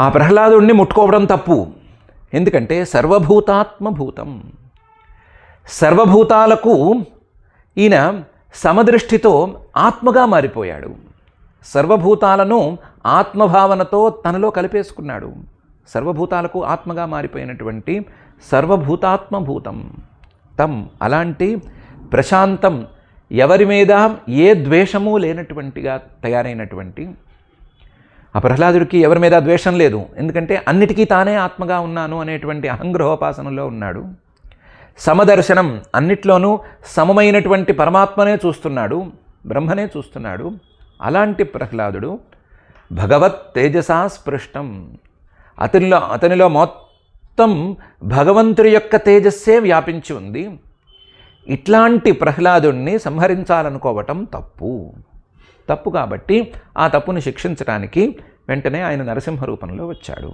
ఆ ప్రహ్లాదుడిని ముట్టుకోవడం తప్పు. ఎందుకంటే సర్వభూతాత్మభూతం. సర్వభూతాలకు ఈయన సమదృష్టితో ఆత్మగా మారిపోయాడు. సర్వభూతాలను ఆత్మభావనతో తనలో కలిపేసుకున్నాడు. సర్వభూతాలకు ఆత్మగా మారిపోయినటువంటి సర్వభూతాత్మభూతం. తం అలాంటి ప్రశాంతం ఎవరి మీద ఏ ద్వేషము లేనటువంటిగా తయారైనటువంటి ఆ ప్రహ్లాదుడికి ఎవరి మీద ద్వేషం లేదు. ఎందుకంటే అన్నిటికీ తానే ఆత్మగా ఉన్నాను అనేటువంటి అహంగ్రహోపాసనలో ఉన్నాడు. సమదర్శనం అన్నిట్లోనూ సమమైనటువంటి పరమాత్మనే చూస్తున్నాడు బ్రహ్మనే చూస్తున్నాడు. అలాంటి ప్రహ్లాదుడు భగవత్ తేజసా స్పృష్టం. అతనిలో అతనిలో మొత్తం భగవంతుడి యొక్క తేజస్సే వ్యాపించి ఉంది. ఇట్లాంటి ప్రహ్లాదుణ్ణి సంహరించాలనుకోవటం తప్పు. తప్పు కాబట్టి ఆ తప్పును శిక్షించడానికి వెంటనే ఆయన నరసింహ రూపంలో వచ్చాడు.